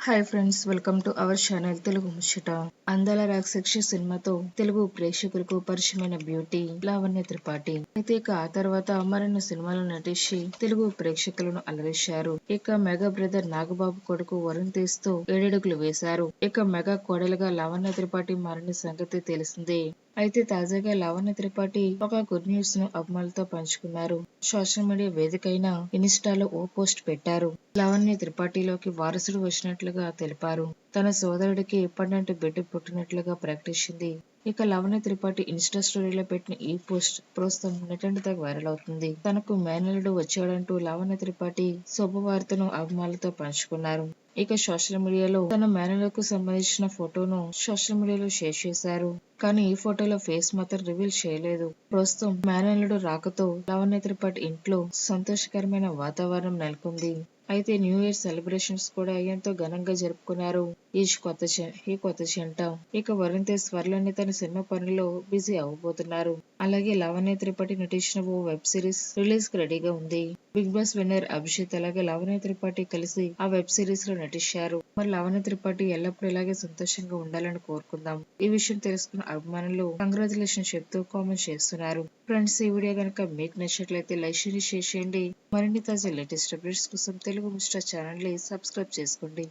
Hi friends welcome to our channel Telugu ముచ్చట అందాల రాక్షక్ష సినిమాతో తెలుగు ప్రేక్షకులకు పరిచయమైన బ్యూటీ లావణ్య త్రిపాఠి. అయితే ఇక ఆ తర్వాత మరిన్ని సినిమాలు నటించి తెలుగు ప్రేక్షకులను అలరేశారు ఇక మెగా బ్రదర్ నాగబాబు కొడుకు వరుణ్ తేజ్తో ఏడడుగులు వేశారు. ఇక మెగా కోడలుగా లావణ్య త్రిపాఠి మారిన సంగతి తెలిసిందే. అయితే తాజాగా లావణ్య త్రిపాఠి ఒక గుడ్ న్యూస్ను అభిమానులతో పంచుకున్నారు. సోషల్ మీడియా వేదిక అయిన ఇన్స్టాలో ఓ పోస్ట్ పెట్టారు. లావణ్య త్రిపాఠిలోకి వారసుడు వచ్చినట్లుగా తెలిపారు. తన సోదరుడికి ఇప్పటి బిడ్డ పుట్టినట్లుగా ప్రకటించింది. ఇక లావణ్య త్రిపాఠి ఇన్స్టా స్టోరీలో పెట్టిన ఈ పోస్ట్ ప్రస్తుతం నెట్టంటి తెగ వైరల్ అవుతుంది. తనకు మేనల్లుడు వచ్చాడంటూ లవణ్య త్రిపాఠి శుభవార్తను అభిమానులతో పంచుకున్నారు. ఇక సోషల్ మీడియాలో తన మేనలకు సంబంధించిన ఫోటోను సోషల్ మీడియాలో షేర్ చేశారు. కానీ ఈ ఫోటోలో ఫేస్ మాత్రం రివీల్ చేయలేదు. ప్రస్తుతం మేనల్లుడు రాకతో లవణ్య త్రిపాఠి ఇంట్లో సంతోషకరమైన వాతావరణం నెలకొంది. అయితే న్యూ ఇయర్ సెలబ్రేషన్స్ కూడా ఎంతో ఘనంగా జరుపుకున్నారు. ఈ కొత్త ఈ కొత్త జంట ఇక వరుణ్ తేజ్ త్వరలోనే తన సినిమా పనుల్లో బిజీ అవ్వబోతున్నారు. అలాగే లావణ్య త్రిపాఠి నటించిన ఓ వెబ్ సిరీస్ రిలీజ్ రెడీగా ఉంది. బిగ్ బాస్ విన్నర్ అభిషేక్ అలాగే లావణ్య త్రిపాఠి కలిసి ఆ వెబ్ సిరీస్లో నటించారు. మరి లావణ్య త్రిపాఠి ఎల్లప్పుడూ ఇలాగే సంతోషంగా ఉండాలని కోరుకుందాం. ఈ విషయం తెలుసుకున్న అభిమానులు కంగ్రాచులేషన్ చెప్తూ కామెంట్ చేస్తున్నారు. ఫ్రెండ్స్ ఈ వీడియో కనుక మీకు నచ్చినట్లయితే లైక్ షేర్ చేయండి. మరిన్ని తాజా లేటెస్ట్ అప్డేట్స్ కోసం తెలుగు మిస్టర్ ఛానల్ని సబ్స్క్రైబ్ చేసుకోండి.